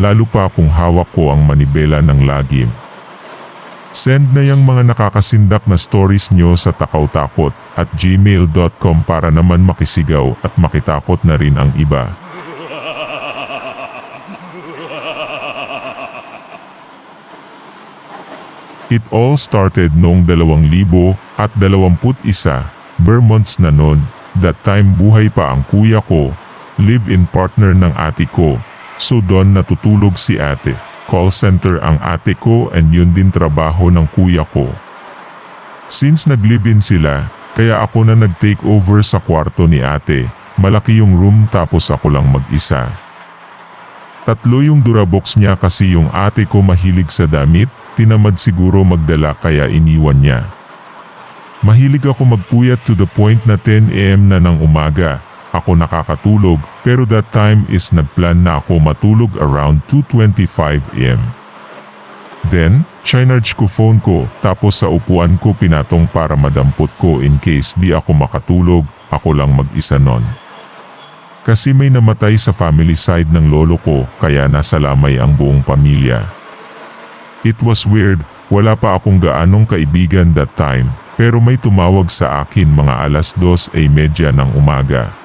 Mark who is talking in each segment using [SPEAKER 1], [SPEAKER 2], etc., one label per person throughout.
[SPEAKER 1] lalo pa kung hawak ko ang manibela ng lagim. Send na yung mga nakakasindak na stories nyo sa takawtakot at gmail.com para naman makisigaw at makitakot na rin ang iba. It all started noong 2021, Vermonts na nun, that time buhay pa ang kuya ko, live-in partner ng ate ko, so doon natutulog si ate. Call center ang ate ko and yun din trabaho ng kuya ko. Since nag-live-in sila, kaya ako na nag-take over sa kwarto ni ate, malaki yung room tapos ako lang mag-isa. Tatlo yung durabox niya kasi yung ate ko mahilig sa damit, tinamad siguro magdala kaya iniwan niya. Mahilig ako magpuyat to the point na 10am na ng umaga, ako nakakatulog pero that time is nagplan na ako matulog around 2.25am. Then, chinarge ko phone ko tapos sa upuan ko pinatong para madampot ko in case di ako makatulog, ako lang mag-isa nun. Kasi may namatay sa family side ng lolo ko kaya nasa lamay ang buong pamilya. It was weird, wala pa akong gaanong kaibigan that time, pero may tumawag sa akin mga alas dos ay medya ng umaga.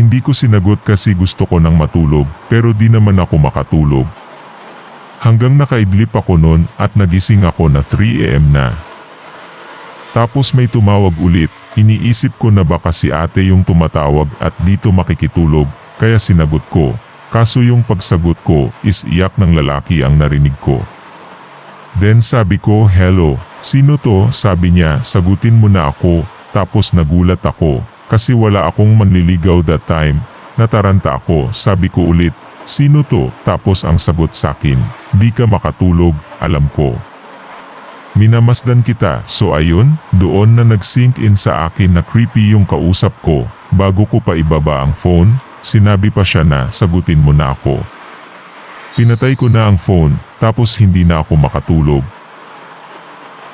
[SPEAKER 1] Hindi ko sinagot kasi gusto ko nang matulog pero di naman ako makatulog. Hanggang nakaidlip ako nun at nagising ako na 3am na. Tapos may tumawag ulit, iniisip ko na baka si ate yung tumatawag at dito makikitulog, kaya sinagot ko. Kaso yung pagsagot ko is iyak ng lalaki ang narinig ko. Then sabi ko, hello, sino to? Sabi niya, sagutin mo na ako. Tapos nagulat ako, kasi wala akong manliligaw that time. Nataranta ako, sabi ko ulit, sino to? Tapos ang sagot sakin, di ka makatulog, alam ko. Minamasdan kita, so ayun, doon na nag-sink in sa akin na creepy yung kausap ko. Bago ko pa ibaba ang phone, sinabi pa siya na sagutin mo na ako. Pinatay ko na ang phone, tapos hindi na ako makatulog.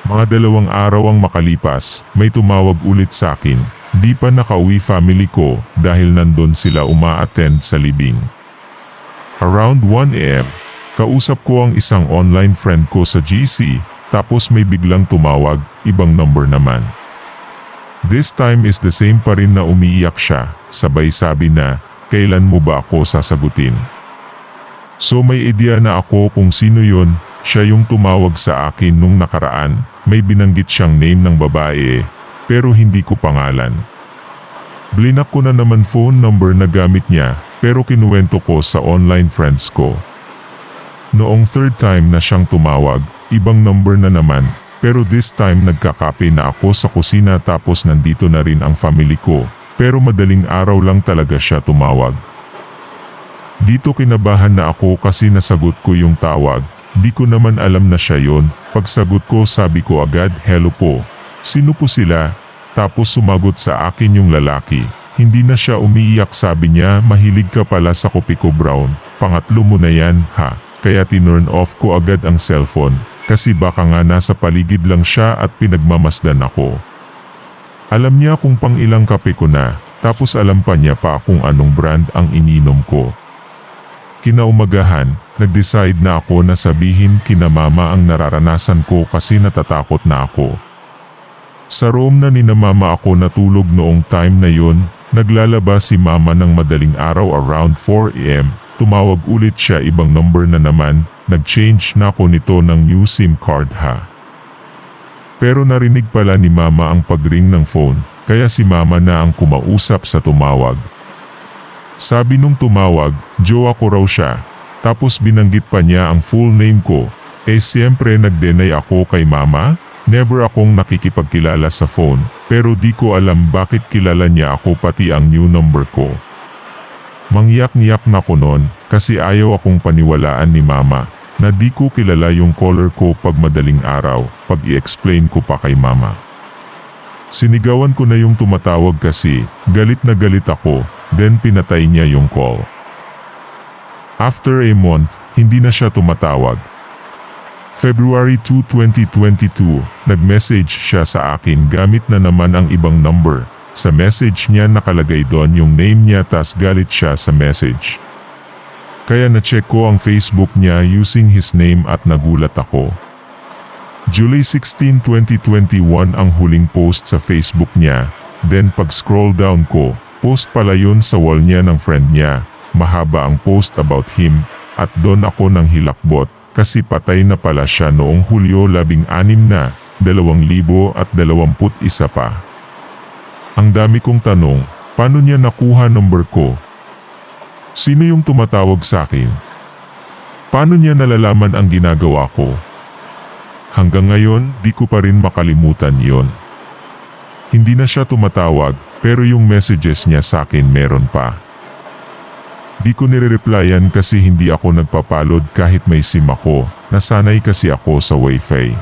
[SPEAKER 1] Mga dalawang araw ang makalipas, may tumawag ulit sa akin. Di pa nakauwi family ko dahil nandun sila uma-attend sa libing. Around 1am, kausap ko ang isang online friend ko sa GC, tapos may biglang tumawag, ibang number naman. This time is the same pa rin na umiiyak siya, sabay sabi na, kailan mo ba ako sasagutin? So may idea na ako kung sino yon, siya yung tumawag sa akin nung nakaraan, may binanggit siyang name ng babae, pero hindi ko pangalan. Blinak ko na naman phone number na gamit niya, pero kinuwento ko sa online friends ko. Noong third time na siyang tumawag, ibang number na naman, pero this time nagkakape na ako sa kusina tapos nandito na rin ang family ko, pero madaling araw lang talaga siya tumawag. Dito kinabahan na ako kasi nasagot ko yung tawag, di ko naman alam na siya yon. Pagsagot ko sabi ko agad hello po. Sino po sila? Tapos sumagot sa akin yung lalaki. Hindi na siya umiiyak sabi niya mahilig ka pala sa kopi ko brown. Pangatlo mo na yan ha. Kaya tinurn off ko agad ang cellphone. Kasi baka nga nasa paligid lang siya at pinagmamasdan ako. Alam niya kung pang ilang kape ko na. Tapos alam pa niya pa kung anong brand ang ininom ko. Kinaumagahan, nag-decide na ako na sabihin kina mama ang nararanasan ko kasi natatakot na ako. Sa room na ni mama ako natulog noong time na yon, naglalabas si mama ng madaling araw around 4am, tumawag ulit siya ibang number na naman, nag-change na ako nito ng new SIM card ha. Pero narinig pala ni mama ang pagring ng phone, kaya si mama na ang kumausap sa tumawag. Sabi nung tumawag, jowa ko raw siya. Tapos binanggit pa niya ang full name ko. Eh siyempre nag-deny ako kay mama. Never akong nakikipagkilala sa phone. Pero di ko alam bakit kilala niya ako pati ang new number ko. Mangyak-ngiyak na ko noon kasi ayaw akong paniwalaan ni mama na di ko kilala yung color ko pag madaling araw pag i-explain ko pa kay mama. Sinigawan ko na yung tumatawag kasi galit na galit ako then pinatay niya yung call. After a month, hindi na siya tumatawag. February 2, 2022, nag-message siya sa akin gamit na naman ang ibang number. Sa message niya nakalagay doon yung name niya tas galit siya sa message. Kaya na-check ko ang Facebook niya using his name at nagulat ako. July 16, 2021 ang huling post sa Facebook niya. Then pag-scroll down ko, post pala yun sa wall niya ng friend niya. Mahaba ang post about him at doon ako nang hilakbot kasi patay na pala siya noong Hulyo 16 na, 2021 pa. Ang dami kong tanong, paano niya nakuha number ko? Sino yung tumatawag sa akin? Paano niya nalalaman ang ginagawa ko? Hanggang ngayon, di ko pa rin makalimutan yon. Hindi na siya tumatawag, pero yung messages niya sa akin meron pa. Di ko nire-replyan kasi hindi ako nagpapalod kahit may SIM ako, nasanay kasi ako sa wifi.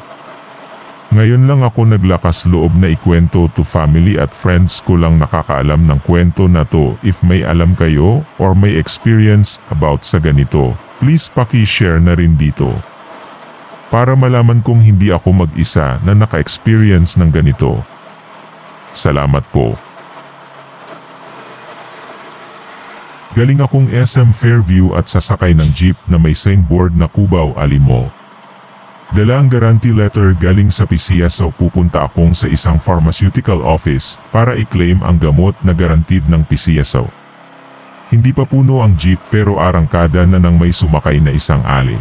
[SPEAKER 1] Ngayon lang ako naglakas loob na ikwento to family at friends ko lang nakakaalam ng kwento na to if may alam kayo or may experience about sa ganito, please paki-share na rin dito. Para malaman kong hindi ako mag-isa na naka-experience ng ganito. Salamat po. Galing akong SM Fairview at sasakay ng jeep na may signboard na Cubao Alimo. Dala ang guarantee letter galing sa PCSO pupunta akong sa isang pharmaceutical office para i-claim ang gamot na guaranteed ng PCSO. Hindi pa puno ang jeep pero arangkada na nang may sumakay na isang ali.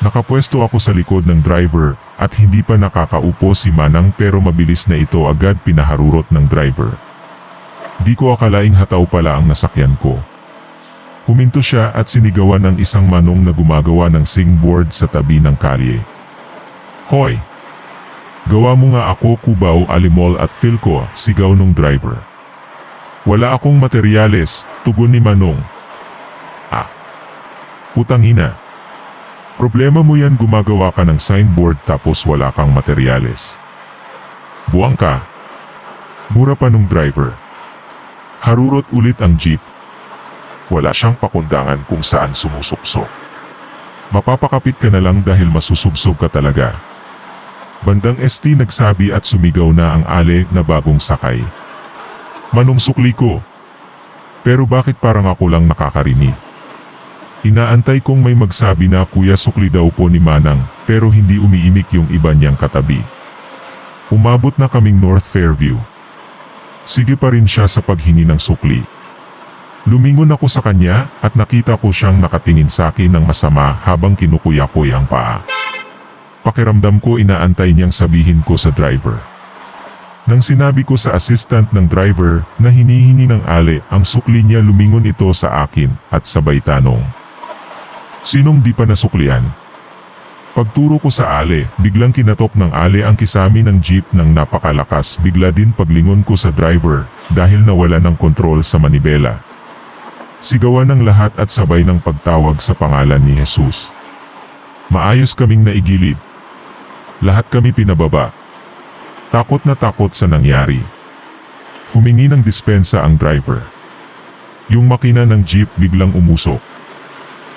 [SPEAKER 1] Nakapwesto ako sa likod ng driver at hindi pa nakakaupo si Manang pero mabilis na ito agad pinaharurot ng driver. Di ko akalaing hataw pala ang nasakyan ko. Huminto siya at sinigawan ng isang manong na gumagawa ng singboard sa tabi ng kalye. Hoy! Gawa mo nga ako kubaw alimol at Philco, sigaw nung driver. Wala akong materyales, tugon ni Manong. Ah! Putang ina! Problema mo yan gumagawa ka ng signboard tapos wala kang materyales. Buwang ka. Mura pa nung driver. Harurot ulit ang jeep. Wala siyang pakundangan kung saan sumusupsok. Mapapakapit ka na lang dahil masusubsob ka talaga. Bandang ST nagsabi at sumigaw na ang ale na bagong sakay. Manong ko. Pero bakit parang ako lang nakakarinig? Inaantay kong may magsabi na kuya sukli daw po ni Manang pero hindi umiimik yung iba niyang katabi. Umabot na kaming North Fairview. Sige pa rin siya sa paghingi ng sukli. Lumingon ako sa kanya at nakita ko siyang nakatingin sa akin ng masama habang kinukuya-kuya ang paa. Pakiramdam ko inaantay niyang sabihin ko sa driver. Nang sinabi ko sa assistant ng driver na hinihingi ng ale ang sukli niya lumingon ito sa akin at sabay tanong. Sinong di pa nasuklian? Pagturo ko sa ale, biglang kinatok ng ale ang kisami ng jeep ng napakalakas bigla din paglingon ko sa driver dahil nawala ng kontrol sa manibela. Sigawan ng lahat at sabay ng pagtawag sa pangalan ni Jesus. Maayos kaming naigilid. Lahat kami pinababa. Takot na takot sa nangyari. Humingi ng dispensa ang driver. Yung makina ng jeep biglang umusok.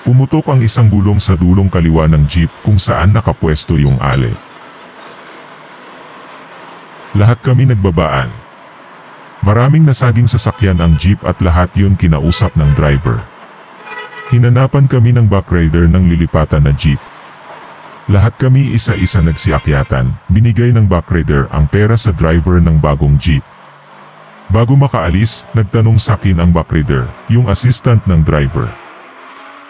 [SPEAKER 1] Umutok ang isang gulong sa dulong kaliwa ng jeep kung saan nakapwesto yung ale. Lahat kami nagbabaan. Maraming nasaging sasakyan ang jeep at lahat yun kinausap ng driver. Hinanapan kami ng backrider ng lilipatan na jeep. Lahat kami isa-isa nagsiakyatan, binigay ng backrider ang pera sa driver ng bagong jeep. Bago makaalis, nagtanong sa akin ang backrider, yung assistant ng driver.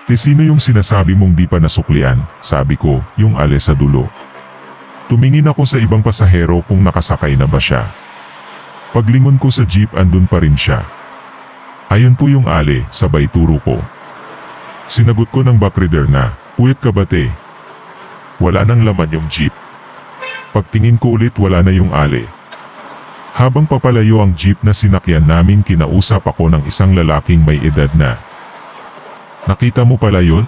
[SPEAKER 1] Te sino yung sinasabi mong di pa nasuklian, sabi ko, yung ale sa dulo. Tumingin ako sa ibang pasahero kung nakasakay na ba siya. Paglingon ko sa jeep andun pa rin siya. Ayun po yung ale, sabay turo ko. Sinagot ko ng backreader na, Uyat ka ba te? Wala nang laman yung jeep. Pagtingin ko ulit wala na yung ale. Habang papalayo ang jeep na sinakyan namin kinausap ako ng isang lalaking may edad na. Nakita mo pala yun?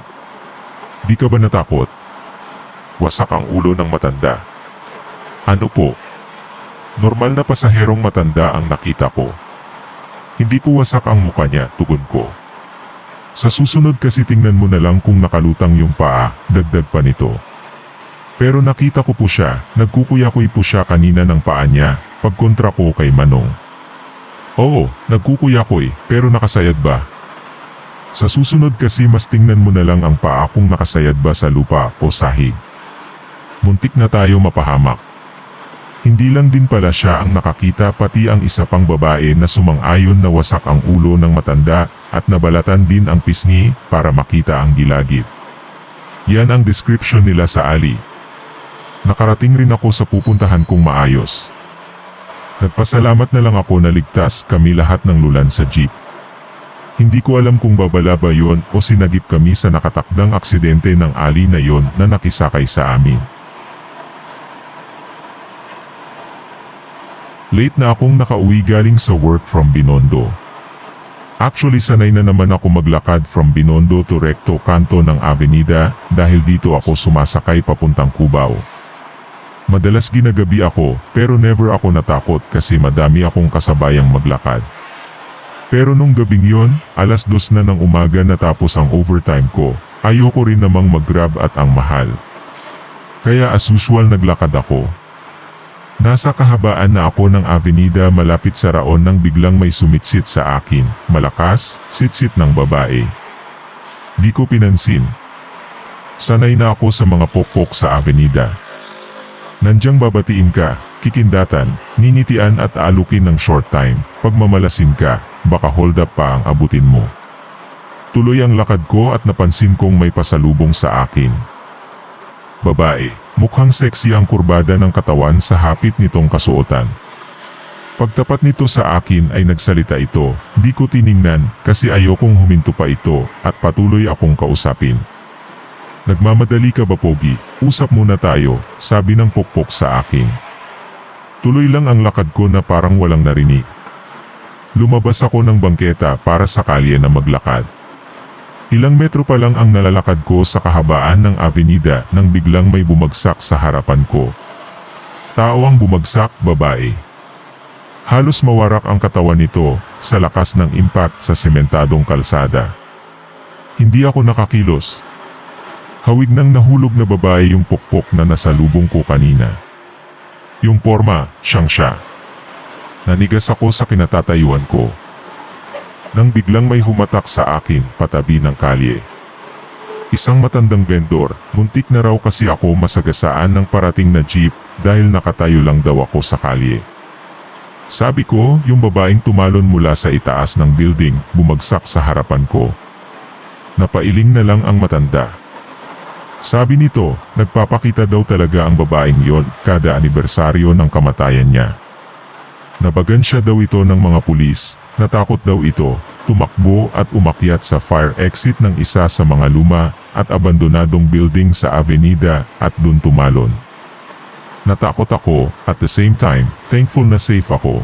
[SPEAKER 1] Di ka ba natakot? Wasak ang ulo ng matanda. Ano po? Normal na pasaherong matanda ang nakita ko. Hindi po wasak ang mukha niya, tugon ko. Sa susunod kasi tingnan mo na lang kung nakalutang yung paa, dagdag pa nito. Pero nakita ko po siya, nagkukuyakoy po siya kanina ng paa niya, pagkontra ko kay Manong. Oo, nagkukuyakoy, pero nakasayad ba? Sa susunod kasi mas tingnan mo na lang ang paa kung nakasayad ba sa lupa o sahig. Muntik na tayo mapahamak. Hindi lang din pala siya ang nakakita pati ang isa pang babae na sumang-ayon na wasak ang ulo ng matanda at nabalatan din ang pisngi para makita ang gilagid. Yan ang description nila sa ali. Nakarating rin ako sa pupuntahan kong maayos. Nagpasalamat na lang ako na ligtas kami lahat ng lulan sa jeep. Hindi ko alam kung babala ba yon o sinagip kami sa nakatakdang aksidente ng ali na yon na nakisakay sa amin. Late na akong nakauwi galing sa work from Binondo. Actually sanay na naman ako maglakad from Binondo to Recto Kanto ng Avenida dahil dito ako sumasakay papuntang Cubao. Madalas ginagabi ako pero never ako natakot kasi madami akong kasabayang maglakad. Pero nung gabing yon, alas dos na ng umaga natapos ang overtime ko, ayoko rin namang mag-grab at ang mahal. Kaya as usual naglakad ako. Nasa kahabaan na ako ng avenida malapit sa raon nang biglang may sumitsit sa akin, malakas, sitsit ng babae. Di ko pinansin. Sanay na ako sa mga pokpok sa avenida. Nandyang babatiin ka, kikindatan, ninitian at aalukin ng short time, pagmamalasin ka, baka hold up pa ang abutin mo. Tuloy ang lakad ko at napansin kong may pasalubong sa akin. Babae, mukhang sexy ang kurbada ng katawan sa hapit nitong kasuotan. Pagtapat nito sa akin ay nagsalita ito, di ko tiningnan kasi ayokong huminto pa ito at patuloy akong kausapin. Nagmamadali ka ba Pogi? Usap muna tayo, sabi ng pokpok sa akin. Tuloy lang ang lakad ko na parang walang narinig. Lumabas ako ng bangketa para sa kalye na maglakad. Ilang metro pa lang ang nalalakad ko sa kahabaan ng avenida nang biglang may bumagsak sa harapan ko. Tao ang bumagsak, babae. Halos mawarak ang katawan nito sa lakas ng impact sa sementadong kalsada. Hindi ako nakakilos. Hawig nang nahulog na babae yung pokpok na nasalubong ko kanina. Yung forma, siyang siya. Nanigas ako sa kinatatayuan ko. Nang biglang may humatak sa akin patabi ng kalye. Isang matandang vendor, muntik na raw kasi ako masagasaan ng parating na jeep dahil nakatayo lang daw ako sa kalye. Sabi ko, yung babaeng tumalon mula sa itaas ng building, bumagsak sa harapan ko. Napailing na lang ang matanda. Sabi nito, nagpapakita daw talaga ang babaeng yon kada anibersaryo ng kamatayan niya. Nabagan siya daw ito ng mga pulis, natakot daw ito, tumakbo at umakyat sa fire exit ng isa sa mga luma at abandonadong building sa avenida at dun tumalon. Natakot ako, at the same time, thankful na safe ako,